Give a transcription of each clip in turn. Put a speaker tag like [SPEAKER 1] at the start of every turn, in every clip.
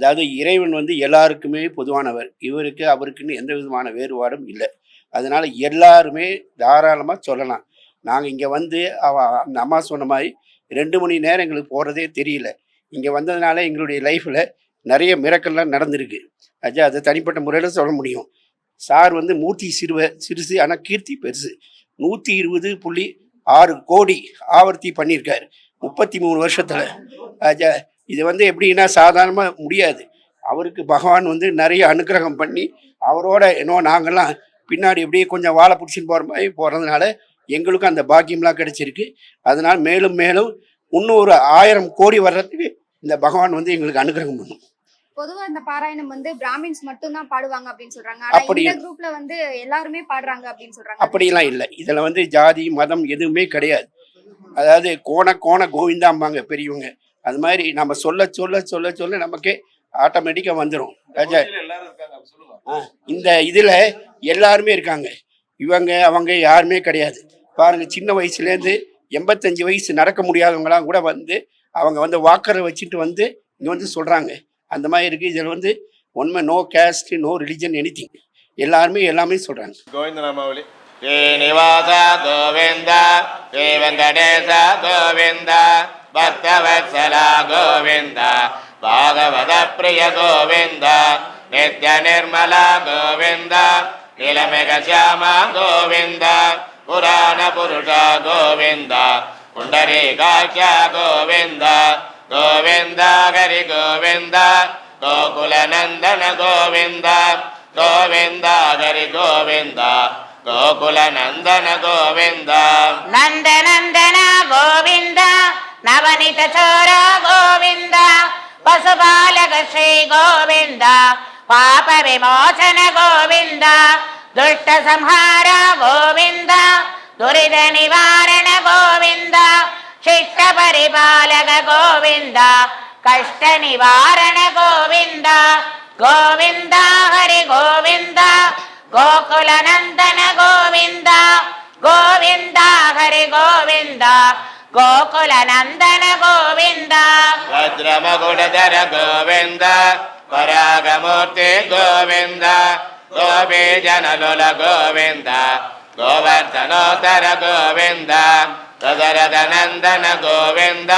[SPEAKER 1] அதாவது இறைவன் வந்து எல்லாருக்குமே பொதுவானவர். இவருக்கு அவருக்குன்னு எந்த விதமான வேறுபாடும் இல்லை. அதனால எல்லாருமே தாராளமாக சொல்லலாம். நாங்கள் இங்கே வந்து அவ அந்த அம்மா சொன்ன மாதிரி ரெண்டு மணி நேரம் எங்களுக்கு போகிறதே தெரியல. இங்கே வந்ததுனால எங்களுடைய லைஃப்பில் நிறைய மிரக்கல்லாம் நடந்திருக்கு. அஜா அதை தனிப்பட்ட முறையில் சொல்ல முடியும். சார் வந்து மூர்த்தி சிறுவ சிறுசு ஆனால் கீர்த்தி பெருசு. நூற்றி இருபது புள்ளி ஆறு கோடி ஆவர்த்தி பண்ணியிருக்காரு. முப்பத்தி மூணு வருஷத்தில். அஜா இது வந்து எப்படின்னா சாதாரணமாக முடியாது. அவருக்கு பகவான் வந்து நிறைய அனுக்கிரகம் பண்ணி அவரோட இன்னும் நாங்கள்லாம் பின்னாடி எப்படியே கொஞ்சம் வாழை பிடிச்சின்னு போகிற மாதிரி போகிறதுனால எங்களுக்கும் அந்த பாக்கியம்லாம் கிடைச்சிருக்கு. அதனால் மேலும் மேலும் இன்னும் ஒரு ஆயிரம் கோடி வர்றதுக்கு இந்த பகவான் வந்து எங்களுக்கு அனுகிரகம் பண்ணும்.
[SPEAKER 2] பொதுவா இந்த பாராயணம் வந்து பிராமின்ஸ் மட்டும் தான் பாடுவாங்க அப்படின்னு சொல்றாங்க.
[SPEAKER 1] அப்படி-
[SPEAKER 2] இந்த குரூப்ல வந்து எல்லாருமே பாடுறாங்க அப்படின்னு சொல்றாங்க.
[SPEAKER 1] அப்படிலாம் இல்லை. இதில் வந்து ஜாதி மதம் எதுவுமே கிடையாது. அதாவது கோண கோண கோவிந்தாம்பாங்க பெரியவங்க. அது மாதிரி நம்ம சொல்ல சொல்ல சொல்ல சொல்ல நமக்கே ஆட்டோமேட்டிக்காக வந்துடும் ராஜா இந்த இதில் எல்லாருமே இருக்காங்க. இவங்க அவங்க யாருமே கிடையாது. பாருங்க சின்ன வயசுலேருந்து எண்பத்தஞ்சு வயசு நடக்க முடியாதவங்களாம் கூட வந்து அவங்க வந்து வாக்கரை வச்சுட்டு வந்து இங்கே வந்து சொல்கிறாங்க அந்த மாதிரி இருக்குது இதில் வந்து உண்மை no caste no religion anything எல்லாருமே எல்லாமே சொல்கிறாங்க
[SPEAKER 3] கோவிந்தராமாவளி. ஸ்ரீனிவாசா கோவிந்தா ஸ்ரீ வெங்கடேசா கோவிந்தா. भक्तवत्सला गोविन्द भागवतप्रिय गोविन्द नित्यनिर्मला गोविन्द श्यामा गोविन्द पुराणपुरुष गोविन्द पुण्डरीकाक्ष गोविन्द गोविन्द हरि गोविन्द गोकुलनन्दन गोविन्द गोविन्द हरि गोविन्द गोकुलनन्दन गोविन्द नन्दन ഗോപാലിത ഗോവിന്ദ പശുപാലക ശ്രീ
[SPEAKER 4] ഗോവിന്ദ പാപവിമോചന ഗോവിന്ദ ദുഷ്ടസംഹാര ഗോവിന്ദ ദുരിത നിവാരണ ഗോവിന്ദ ശിഷ്ടപരിപാലക ഗോവിന്ദ കഷ്ടനിവാരണ ഗോവിന്ദ ഗോവിന്ദ ഹരി ഗോവിന്ദ ഗോകുലനന്ദന ഗോവിന്ദ ഗോവിന്ദ ഹരി ഗോവിന്ദ கோகுல நந்தன கோவிந்த வஜ்ரமகுடதர கோவிந்த வராகமூர்த்தி கோவிந்த. கோபி ஜனலுல கோவிந்த கோவர்தனோதர கோவிந்த ததரத நந்தன கோவிந்த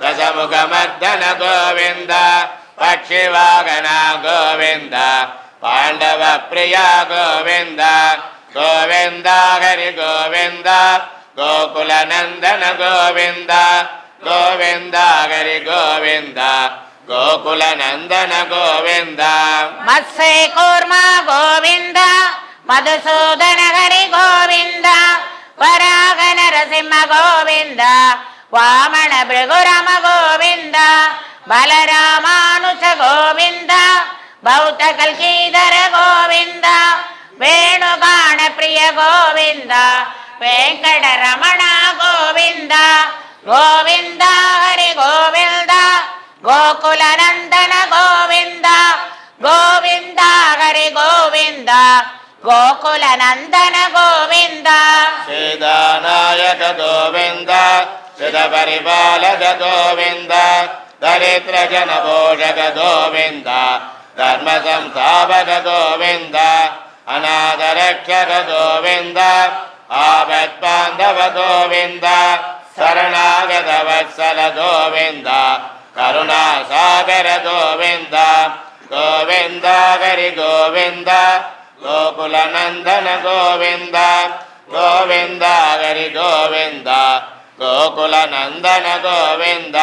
[SPEAKER 3] தசமுகமர்தன கோவிந்த பட்சிவாகன கோவிந்த பாண்டவ பிரியா கோவிந்த கோவிந்தா ஹரி கோவிந்தா గోవింద గోవింద హరి గోవింద గోకుల నందన గోవింద గోవింద హరి గోవింద గోకుల నందన గోవింద
[SPEAKER 4] మత్స్య కూర్మ గోవింద మధుసూదన హరి గోవింద వరాగ నరసింహ గోవింద వామన భృగురమ గోవింద బలరామానుజ గోవింద భౌత కల్కీధర గోవింద వేణుగాణ ప్రియ గోవింద వెంకటరమణ గోవింద గోవింద హరి గోవింద గోకుల నందన గోవింద గోవింద హరి గోవింద గోకుల నందన గోవింద
[SPEAKER 3] శ్రీదానాయక గోవింద శిద పరిపాలక గోవింద దరిద్ర జన పోషక గోవింద ధర్మ సంస్థాపక గోవింద అనాథ రక్షక గోవింద ஆபத்பாந்தவ கோவிந்த சரணாகதவத்சல கோவிந்த கருணா சாகர கோவிந்த கோவிந்தா ஹரி கோவிந்த கோகுலநந்தன
[SPEAKER 4] கோவிந்த கோவிந்தா ஹரி கோவிந்த கோகுலநந்தன கோவிந்த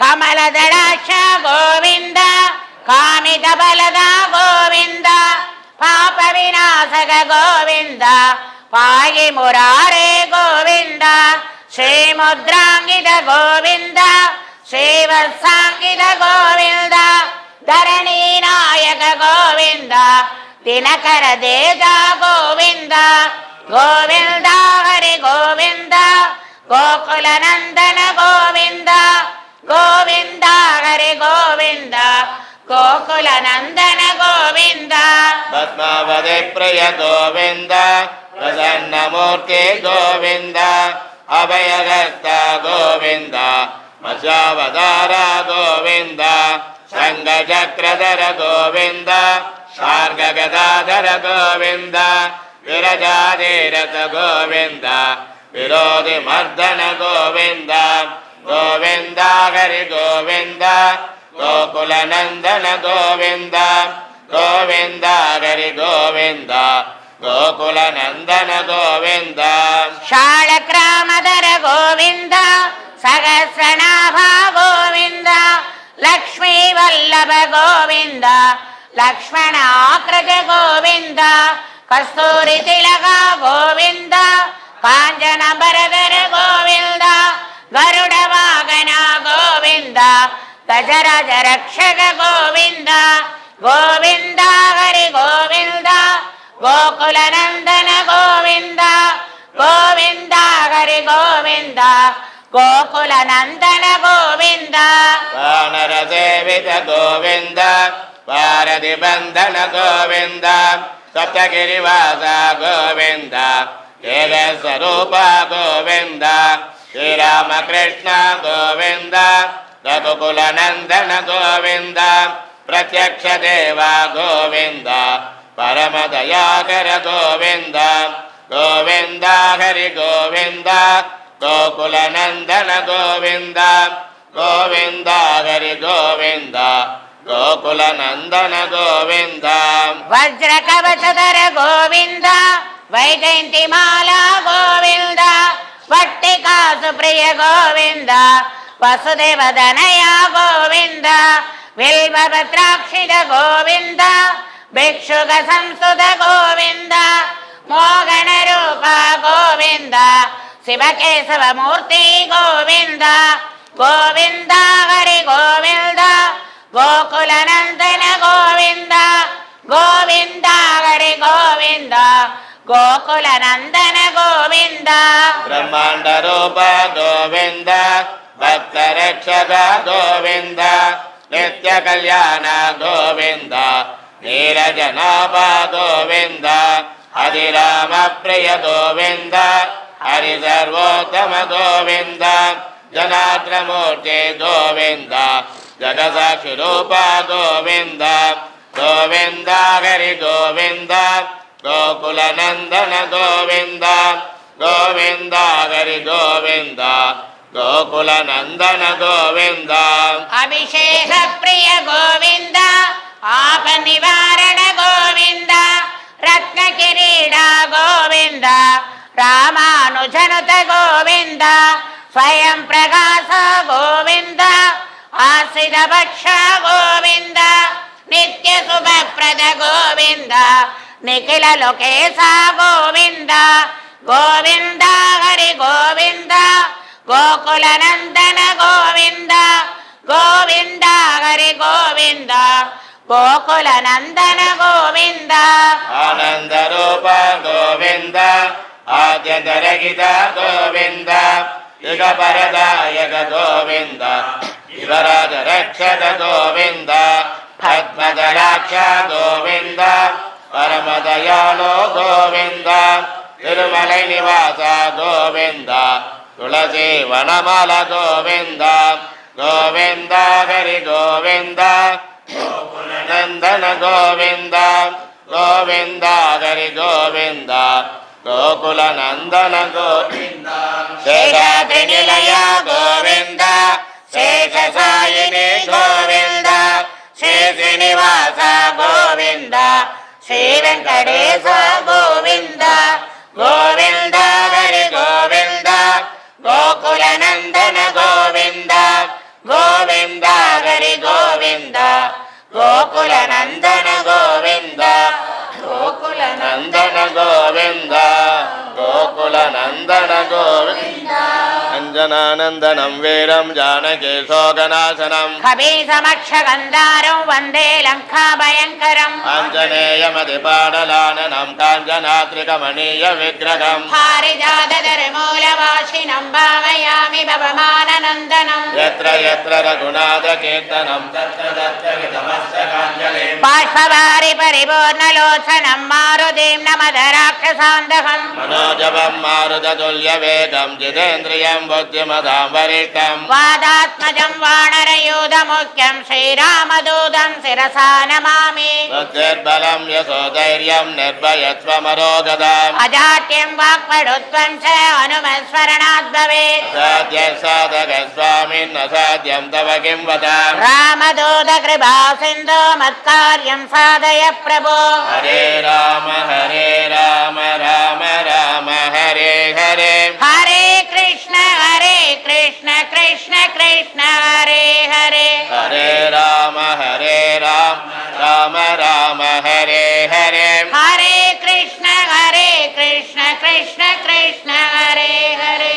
[SPEAKER 4] கமலதடாட்ச கோவிந்த పాయి మురారే గోవింద శ్రీముద్రాంగిత గోవింద శ్రీవత్సాంగిత గోవింద ధరణీ నాయక గోవింద దినకర దేజ గోవింద గోవింద హరి గోవింద గోకుల నందన గోవింద గోవింద హరి గోవింద గోకుల నందన గోవింద
[SPEAKER 3] పద్మావతి ప్రియ గోవింద ஞானமூர்த்தி கோவிந்தா அபயகர்த்தா கோவிந்தா மசாவதார கோவிந்தா சங்க சக்கரதர கோவிந்தா சார்ககதாதர கோவிந்தா விரஜாதீரத கோவிந்தா விரோதி மர்தன கோவிந்தா கோவிந்தா ஹரி கோவிந்தா கோகுலநந்தன கோவிந்தா கோவிந்தா கோவிந்தா గోకుల
[SPEAKER 4] నందన గోవింద శాళగ్రామధర గోవింద సహస్రనాభ గోవింద లక్ష్మీ వల్లభ గోవింద లక్ష్మణ లక్ష్మణాగ్రజ గోవింద కస్తూరి తిలక గోవింద కాంజన భరధర గోవింద గరుడ వాగన గోవింద గజరాజ రక్షక గోవింద గోవింద గోకుల నందన గోవింద గోవింద హరి గోవింద గోకుల నందన గోవింద.
[SPEAKER 3] వానర సేవిత గోవింద వారధి బంధన గోవింద సప్తగిరివాస గోవింద స్వరూప గోవింద శ్రీరామకృష్ణ గోవింద రఘుకులనందన గోవింద ప్రత్యక్ష దేవ గోవింద. परमदयाकर गोविन्द गोविन्द हरि गोविन्द गोकुलनन्दन गोविन्द गोविन्द हरि गोविन्द गोकुलनन्दन गोविन्द
[SPEAKER 4] वज्रकवचधर गोविन्द वैजयन्तिमाला गोविन्द वट्टिकासुप्रिय गोविन्द वसुदेवदनया गोविन्द बिल्बभद्राक्षिण गोविन्द भिक्षुक संस्तुत गोविन्द मोगणरूप गोविन्द शिवकेशवमूर्ति गोविन्द गोविन्द हरि गोविन्द गोकुलनन्दन गोविन्द गोविन्द हरि गोविन्द गोकुलनन्दन
[SPEAKER 3] गोविन्द ब्रह्माण्डरूप गोविन्द भक्तरक्षक गोविन्द नित्यकल्याण गोविन्द नीरजनाभ गोविन्द हरिरामप्रिय गोविन्द हरिसर्वोत्तम गोविन्द जनाग्रमूर्ति गोविन्द जगदाक्षिरूप गोविन्द गोविन्द हरि गोविन्द गोकुलनन्दन गोविन्द गोविन्द हरि गोविन्द गोकुलनन्दन गोविन्द
[SPEAKER 4] రామానుజనుత గోవింద స్వయం ప్రకాశ గోవింద ఆశ్రిత భక్ష గోవింద నిత్య శుభప్రద గోవింద నిఖిల లోకేశ గోవింద గోవింద హరి గోవింద గోకుల నందన గోవింద గోవింద హరి గోవింద గోకుల నందన గో ರಾಜ್ಯದರಗಿದ ಗೋವಿಂದ ಯುಗ ಪರದಾಯಕ ಗೋವಿಂದ ಯುವರಾಜ ರಕ್ಷದ ಗೋವಿಂದ
[SPEAKER 3] ಪದ್ಮದರಾಕ್ಷ ಗೋವಿಂದ ಪರಮದಯಾಳು ಗೋವಿಂದ ತಿರುಮಲೈ ನಿವಾಸ ಗೋವಿಂದ ತುಳಸಿ ವನಮಲ ಗೋವಿಂದ ಗೋವಿಂದ ಹರಿ ಗೋವಿಂದ ನಂದನ ಗೋವಿಂದ ಗೋವಿಂದ ಹರಿ ಗೋವಿಂದ గోకుల నందన గోవింద గోవింద శ్రీ శ్రీనివాస గోవింద శ్రీ వెంకటేశ గోవింద
[SPEAKER 4] నందనం వీరం జానకే
[SPEAKER 3] శోకనాశనం. కబీసమక్షగంధారం
[SPEAKER 4] వందే లంకాభయంకరం ఆంజనేయమతి
[SPEAKER 3] పాడలాననం కాంజనాత్రికమణీయ విగ్రహం. హారిజాతరమూలవాసినం భావయామి భవమాననందనం. ఎత్ర
[SPEAKER 4] ఎత్ర రఘునాథ కీర్తనం బాష్పవారి పరిపూర్ణలోచనం
[SPEAKER 3] మారుదీం నమధ రాక్షసాందహం మనోజవం మారుత
[SPEAKER 4] తుల్య వేగం జితేంద్రియం బుద్ధ முக்கியமதாம்
[SPEAKER 3] வரிட்டம் வாதாத்மஜம் வாணரயூத முக்கியம்
[SPEAKER 4] ஸ்ரீராமதூதம் சிரசா நமாமி பலம் யசோ
[SPEAKER 3] தைரியம் நிர்பயத்வமரோகதாம் அஜாட்டியம் வாக்படுத்வம் ச அனுமஸ்மரணாத் பவே
[SPEAKER 4] சாத்திய சாதக சுவாமின் அசாத்தியம் தவ
[SPEAKER 3] கிம் வதாம் ராமதூத கிருபா சிந்து மத்காரியம் சாதய பிரபோ
[SPEAKER 4] ஹரே ராம ஹரே ராம ராம ராம ஹரே ஹரே
[SPEAKER 3] ஹரே ராம ஹரே ராம் ராம ராம ஹரே ஹரே.
[SPEAKER 4] ஹரே கிருஷ்ண ஹரே கிருஷ்ண கிருஷ்ண கிருஷ்ண ஹரே ஹரே.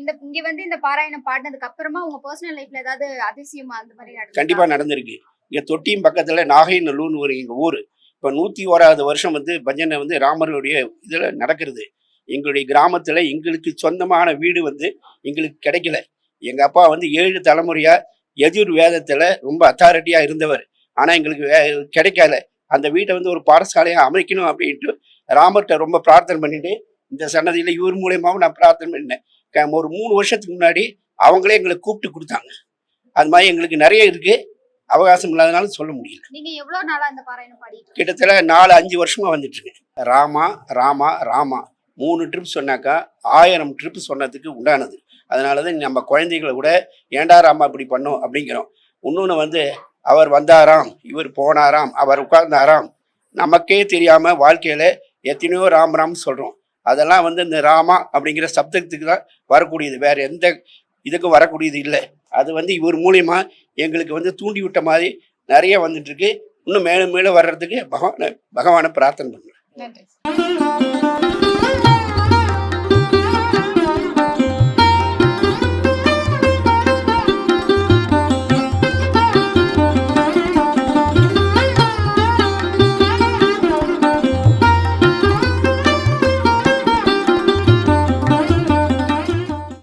[SPEAKER 2] இந்த இங்க வந்து இந்த பாராயணம் பாடினதுக்கு அப்புறமா உங்க பர்சனல் லைஃப்ல ஏதாவது அதிசயமா அந்த மாதிரி
[SPEAKER 1] கண்டிப்பா நடந்திருக்கு. இங்க தொட்டியும் பக்கத்துல நாகைநல்லூர்னு ஒரு எங்க ஊர். இப்ப நூற்றி ஓராவது வருஷம் வந்து பஜனை வந்து ராமருடைய இதில் நடக்கிறது. எங்களுடைய கிராமத்தில் எங்களுக்கு சொந்தமான வீடு வந்து எங்களுக்கு கிடைக்கல. எங்க அப்பா வந்து ஏழு தலைமுறையாக எதிர் வேதத்துல ரொம்ப அத்தாரிட்டியா இருந்தவர். ஆனா எங்களுக்கு கிடைக்கல. அந்த வீட்டை வந்து ஒரு பாடசாலையா அமைக்கணும் அப்படின்ட்டு ராமர்கிட்ட ரொம்ப பிரார்த்தனை பண்ணிட்டு இந்த சன்னதியில இவர் மூலியமாவும் நான் பிரார்த்தனை பண்ணினேன். க- ஒரு மூணு வருஷத்துக்கு முன்னாடி அவங்களே எங்களை கூப்பிட்டு கொடுத்தாங்க. அது மாதிரி எங்களுக்கு நிறைய இருக்கு. அவகாசம் இல்லாதனால சொல்ல முடியல.
[SPEAKER 2] நீங்க எவ்வளவு நாளா இந்த பாராயணம் பாடிட்டு இருக்கீங்க?
[SPEAKER 1] கிட்டத்தட்ட நாலு அஞ்சு வருஷமா வந்துட்டு இருக்கேன். ராமா ராமா ராமா. மூணு ட்ரிப் சொன்னாக்கா ஆயிரம் ட்ரிப் சொன்னதுக்கு உண்டானது. அதனால தான் நம்ம குழந்தைகளை கூட ஏண்டா ராமா இப்படி பண்ணோம் அப்படிங்கிறோம். இன்னொன்று வந்து அவர் வந்தாராம் இவர் போனாராம் அவர் உட்கார்ந்தாராம். நமக்கே தெரியாமல் வாழ்க்கையில் எத்தனையோ ராம் ராம் சொல்கிறோம் அதெல்லாம் வந்து இந்த ராமா அப்படிங்கிற சப்தத்துக்கு தான் வரக்கூடியது. வேறு எந்த இதுக்கும் வரக்கூடியது இல்லை. அது வந்து இவர் மூலியமா எங்களுக்கு வந்து தூண்டி விட்ட மாதிரி நிறைய வந்துட்டுருக்கு. இன்னும் மேலும் மேலும் வர்றதுக்கு பகவானை பகவானை பிரார்த்தனை பண்ணுறேன்
[SPEAKER 2] நன்றி.